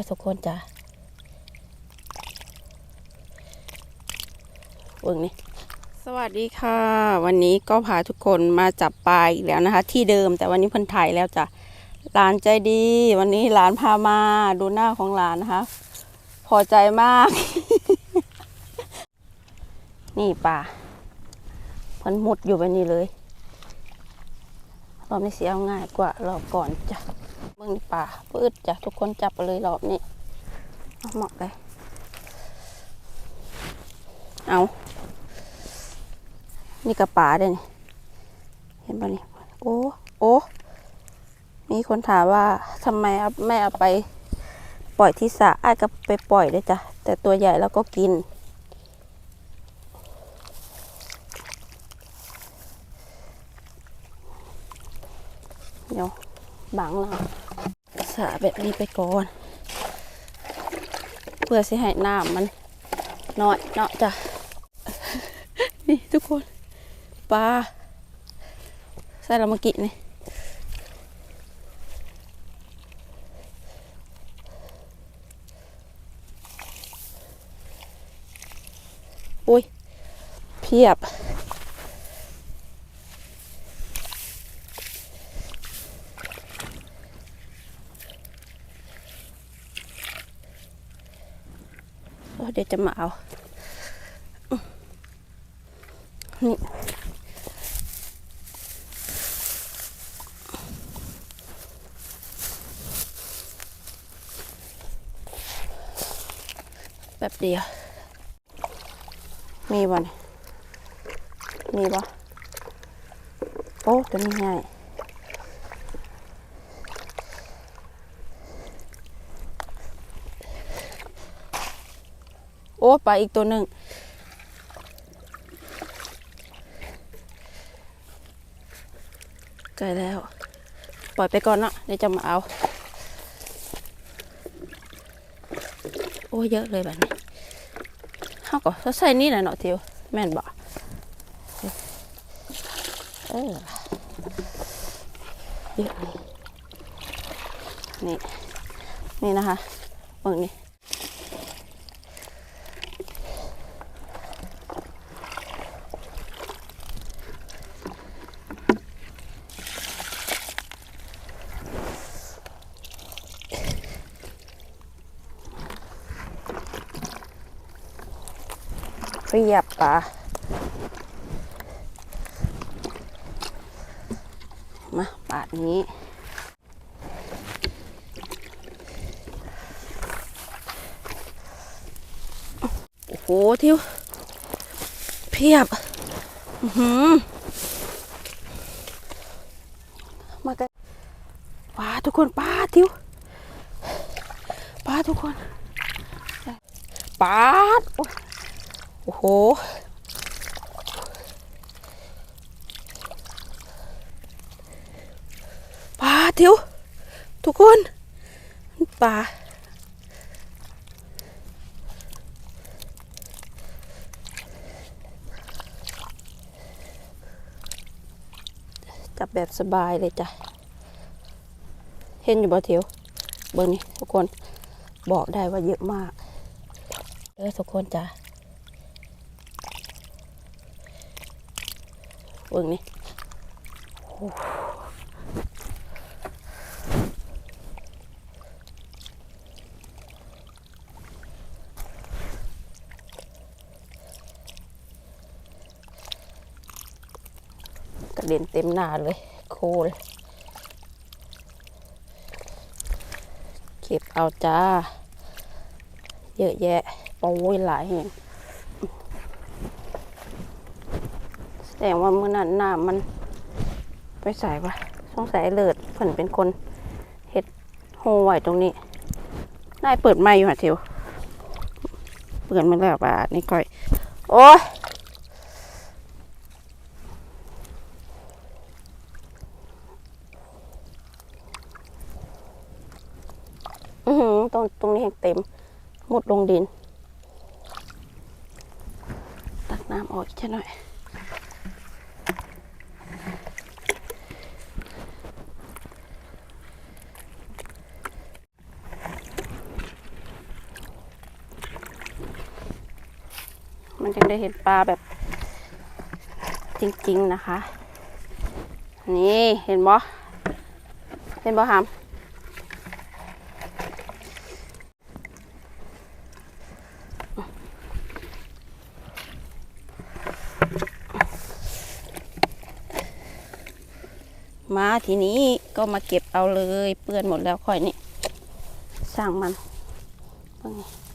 อทุกคนจ้ะเบิ่งนี่สวัสดีค่ะ วันนี้ก็พาทุกคนมาจับปลาอีกแล้วนะคะ ที่เดิมแต่วันนี้เพิ่นถ่ายแล้วจ้ะหลานใจดี วันนี้หลานพามาดูหน้าของหลานนะคะ พอใจมาก นี่ปลาเพิ่นมุดอยู่แบบนี้เลยรอบนี้เสียง่ายกว่ารอบก่อนจ้ะ เบิ่งนี่าปืดจ้ะทุกคนจับไปเลยรอบนี้เหมาะเลยเอานี่กระป๋าเด้นี่เห็นปะนี่โอ้โอ้มีคนถามว่าทำไมแม่เอาไปปล่อยที่สระอ้ายก็ไปปล่อยได้จ้ะแต่ตัวใหญ่แล้วก็กิน เดี๋ยวบังเรา สระแบบนี้ไปก่อน เพื่อสิให้น้ำมันน้อยเนาะจ้ะ นี่ทุกคนปลาใส่ละมกี้นี่อุ้ยเพียบ ดี๋ยวจะมาเอา นี่แบบเดียว มีบ่นมีบ่โอ้ตัวนี้ง่าย โอ้ไปอีกตัวหนึ่งใกล้แล้ว ปล่อยไปก่อนเนาะเดี๋ยวจะมาเอา โอ้เยอะเลยแบบนี้เขาก็เขาใส่นี่แหละเนาะทิวแม่นบอกเออเยอะเลยนี่ นี่นะคะเบิ่งนี่ รียบปะมาปาดนี้โอ้โหทิวเพียบหือมากันปลาทุกคนปลาทิวปลาทุกคนปลาดโอ้ โอ้โห ปลาทิวทุกคนปลาจับแบบสบายเลยจ้ะ เห็นอยู่บ่เทียว เบิ่งนี่ทุกคนบอกได้ว่าเยอะมากเออทุกคนจ้ะ เบิ่งนี่กระเด็นเต็มหน้าเลย โคลเก็บเอาจ้า เยอะแยะโอ้ยหลายแห่ง แสดงว่าเมื่อนั้นน้ำมันไปใส่วะสงสัยเลิศเพิ่นเป็นคนเฮ็ดโฮไว้ตรงนี้นายเปิดไม้อยู่หะเทียวเปิดมาแล้วป่ะนี่ก้อย โอ้ยอือหือตรงตรงนี้แห้งเต็มหมดลงดิน ตักน้ำออกอีกแค่หน่อย มันจึงได้เห็นปลาแบบจริง ๆ นะคะ นี่เห็นบ่เห็นบ่หามมาทีนี้ก็มาเก็บเอาเลย เปื้อนหมดแล้วค่อยนี่สร้างมันเบิ่งนี่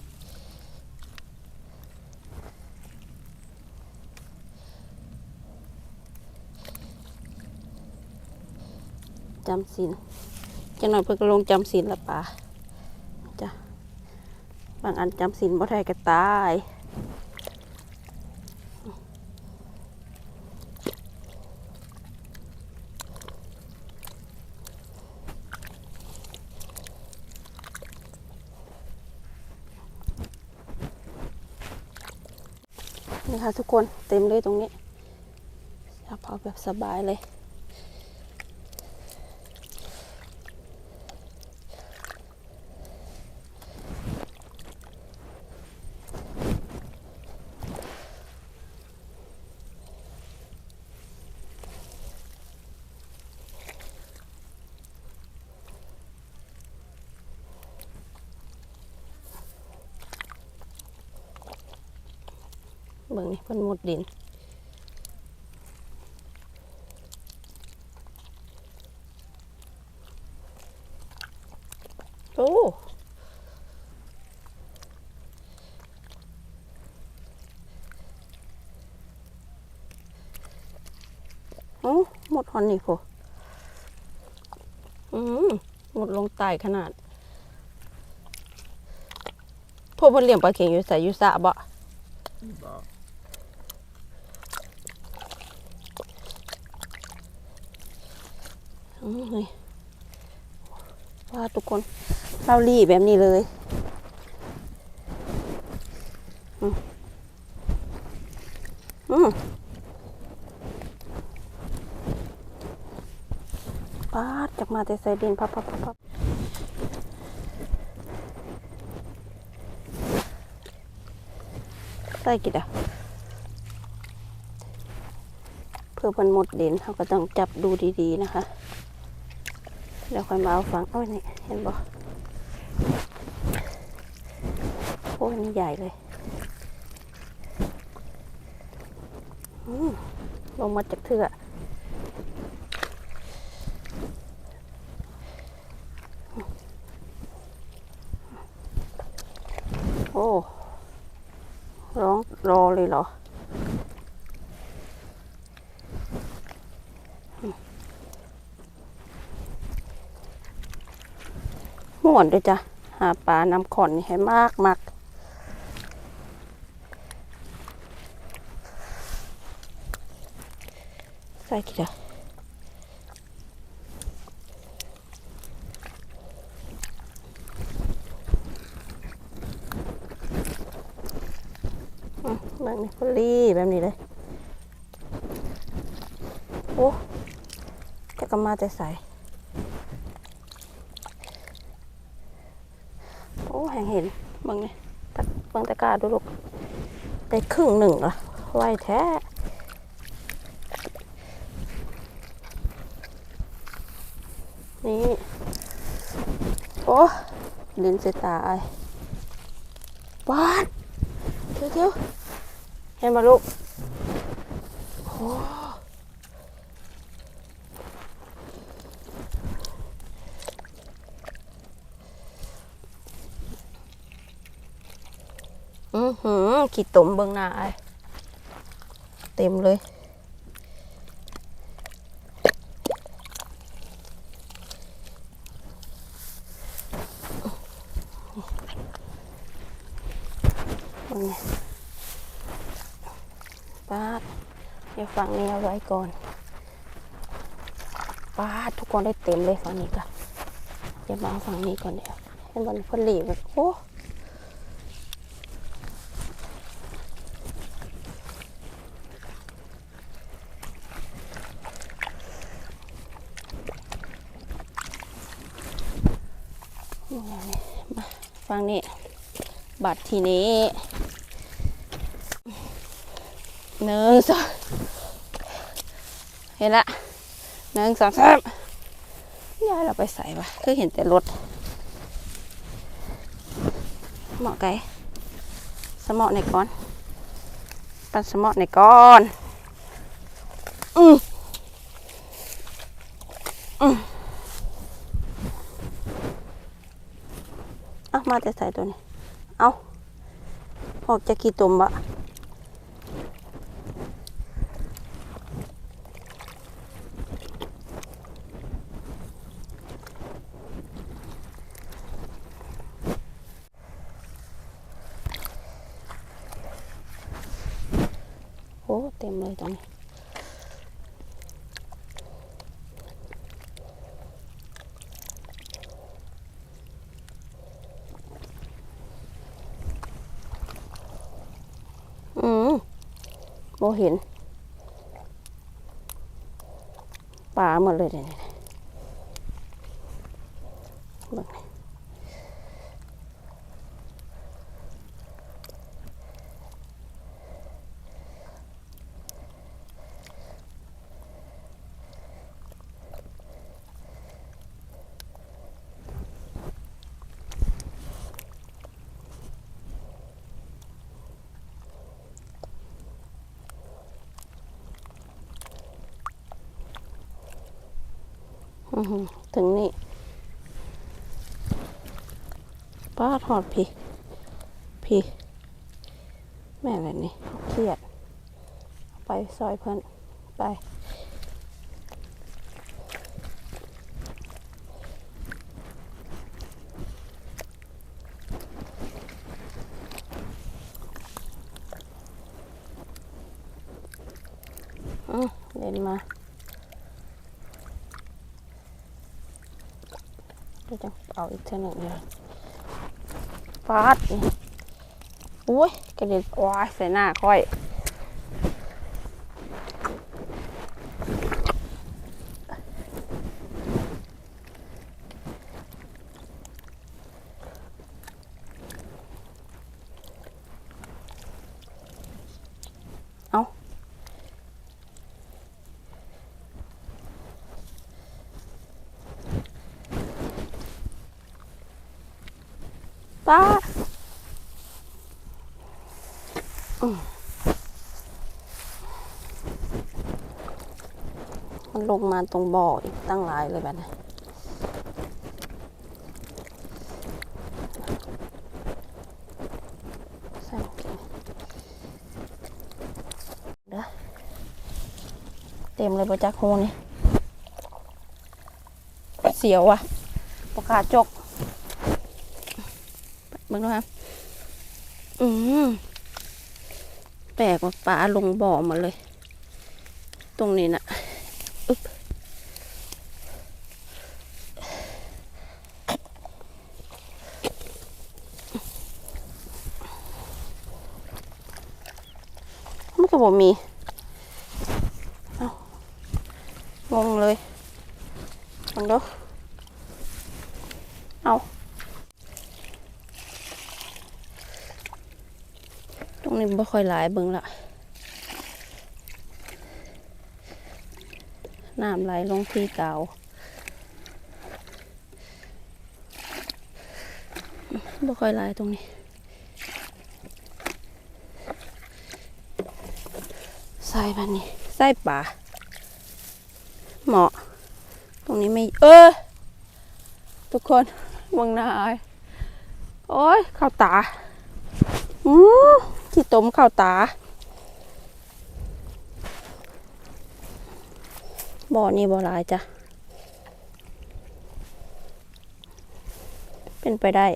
จำศีลจังหน่อยเพิ่งลงจำศีลละป่าจ้ะบางอันจำศีลบ่ได้ก็ตายนี่ค่ะทุกคนเต็มเลยตรงนี้จับเอาแบบสบายเลย เบิ่งนี่เพิ่นหมดดินโอ้โอ้หมดหอนนี่โหอืมหมดลงใต้ขนาดพวกเพิ่นเลี้ยงปลาเข็งอยู่ใส่อยู่สะบ่อื เฮ้ยว่าทุกคนเรารีแบบนี้เลยอืมอืมปาดจากมาแต่ใส่ดินพับพับพับใส่กี่ดะเพื่อมันหมดดินเขาก็ต้องจับดูดีๆนะคะ เดี๋ยวค่อยมาเอาฟังโอ้ยนี่เห็นบ่โอ้ยนี่ใหญ่เลยลงมาจากเถือกโอ้ ร้องรอเลยเหรอ ม่วนด้วยจ้ะหาปลาน้ำขอนให้มากมากใส่กี่ดะแบบนี้พอลี่แบบนี้เลย โอ้จะก็มาแต่ใส่ โอ้ แห่งเห็นเบางนี่ตะเบางตะกร้าดูลูกได้ครึ่งหนึ่งละไวแท้นี่โอ้ลินเสยตาไอ้วาดเที่ยวเที่ยวเห็นมาลูกโอ้อือหือ ขีดตุ่มเบิ่งหน้าเต็มเลยนี้ป้าดเดี๋ยวฝั่งนี้เอาไว้ก่อนป้าดทุกคนได้เต็มเลยฝั่งนี้ก่อนเดี๋ยวมาเอาฝั่งนี้ก่อนเดี๋ยวให้มันพอดีแบบโอ้นี่ไงนี่ังนี้บัตรทีนี้หนึ่งสองเห็นละหนึ่งสองสามย้ายเราไปใส่ปะคือเห็นแต่รถเหมาะไก่สมอในก้อน ปันสมอในก้อน อืมอืมเอา มาจะใส่ตัวนี้ เอาออกจากกี่ตุ่มบะโอ้ เต็มเลยตรงนี้ อืม โมเห็นปลาหมดเลยเนี่ยวนี้เบิ่งนี่อื้อหือ ถึงนี่ป้าทอดพี่ พี่ แม่อะไรนี่เครียด ไปซอยเพื่อน ไปเดินมา เอาอีกเท่าหนึ่งเลยฟาดอุ้ยกระเด็นว้ายใส่หน้าค่อย ป้ามันลงมาตรงบ่ออีกตั้งหลายเลยแบบนี้เด้อเต็มเลยประจักโฮนี่เสียวอะปากกาจก มึงดูครับอืมแปลกว่าปลาลงบ่อมาเลย ตรงนี้นะอึ๊บมันก็บ่มี เอ้างงเลยมันดูเอาตรง นี้บ่ค่อยหลายเบิ่งละน้ำไหลลงที่เก่าบ่ค่อยหลายตรงนี้ใส่แบบนี้ใส่ป่าเหมาะ ตรงนี้ไม่เออ ทุกคนวงนายโอ้ยเข้าตาอื อที่ต้มข้าตา บ่อนี่บ่อลายจ้ะ เป็นไปได้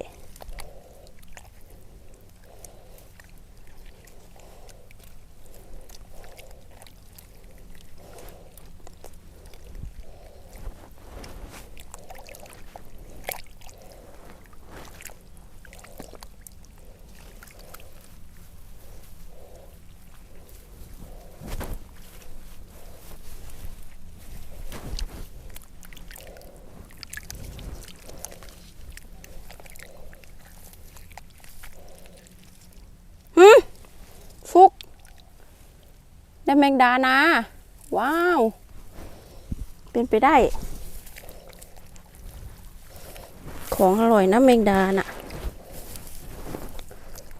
ได้แมงดานะ ว้าว เป็นไปได้ ของอร่อยนะแมงดาน่ะ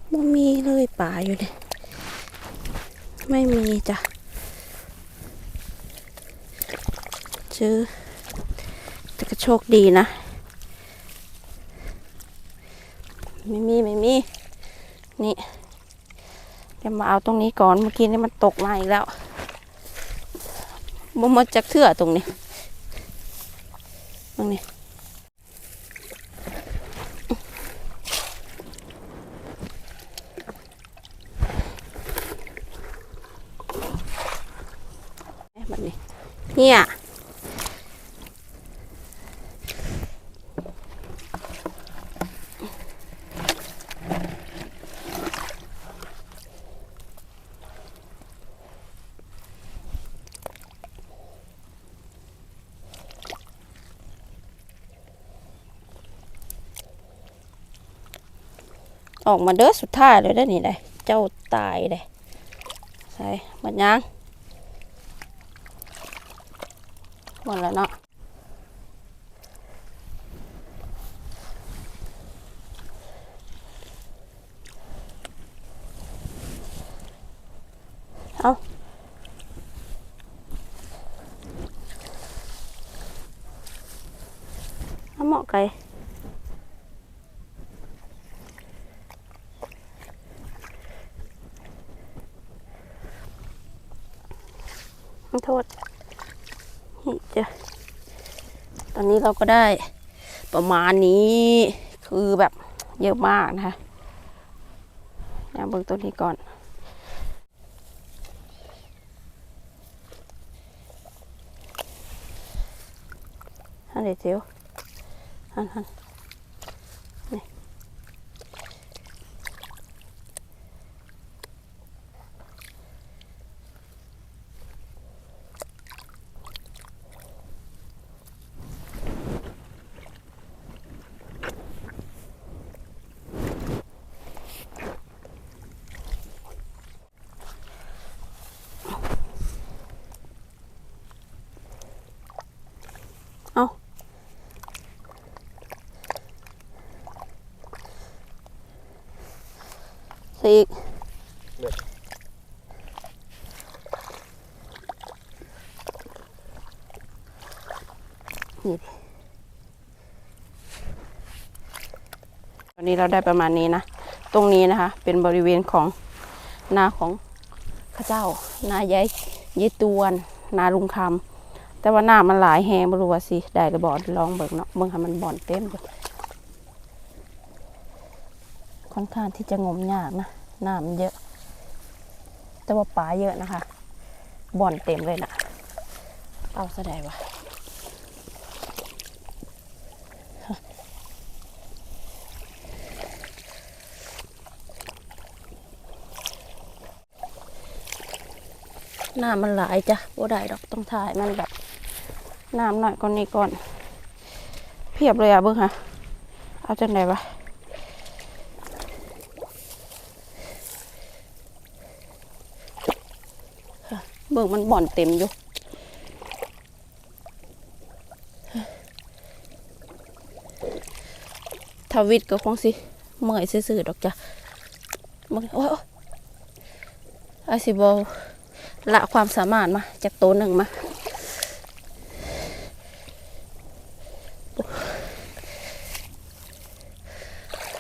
ไม่มีเลยป่าอยู่เนี่ย ไม่มีจ้ะเจอแต่ก็โชคดีนะ ไม่มี ไม่มี นี่เดี๋ยว มาเอาตรงนี้ก่อนเมื่อกี้นี่มันตกมาอีกแล้วบ่มดจากเถื่อตรงนี้ตรงนี้เอ๊ะแบบนี้เนี่ย ออกมาเด้อสุดท้ายเลยได้อนี่เลยเจ้าตายเลยใส่หมดยังหมดแล้วเนาะเอาเอาหมอไก่ ขอโทษนี่ จ้ะตอนนี้เราก็ได้ประมาณนี้คือแบบเยอะมากนะคะอย่าเบิกตัวนี้ก่อน ฮันเดียวฮันฮันนใส่ อีกนี่ตอนนี้เราได้ประมาณนี้นะ ตรงนี้นะคะ เป็นบริเวณของนาของข้าเจ้า นายายยายตวน นาลุงคำแต่ว่าหน้ามันหลายแหงบรู้ว่าสิ ได้หรือบ่ลองเบิ่งเนาะเบิ่งให้มันบ่อนเต็มอยู่ค่อนข้างที่จะงมยากนะ น้ำเยอะ แต่ว่าปลาเยอะนะคะ บ่อนเต็มเลยนะเอาซะได้วะน้ำมันหลายจ้ะบ่ได้ดอกต้องถ่ายมันแบบน้ำหน่อยก่อนนี้ก่อน เพียบเลยอะเบิ้งค่ะ เอาจังไดวะ เบิกมันบ่อนเต็มอยู่ทวิตก็คงสิเมื่อยซื่อๆดอกจ้ะมึงโอ้ยโอ้ไอสิบอลละความสามารถมาจากโตหนึ่งมา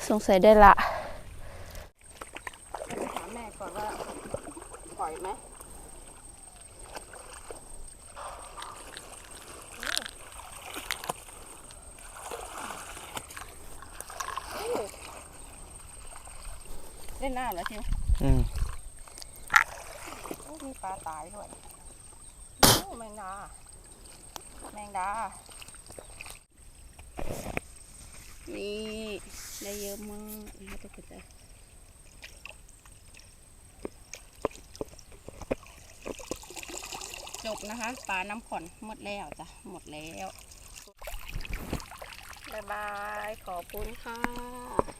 สงสัยได้ละถามแม่ก่อนว่าปล่อยไหม เล่นน้ำแล้วทิวอืมโอ้มีปลาตายด้วยโอ้แมงดาแมงดา นี่ได้เยอะมากนะคะทุกคนจ้ะจบนะคะปลาน้ำขอนหมดแล้วจ้ะ หมดแล้ว บ๊ายบาย ขอบคุณค่ะ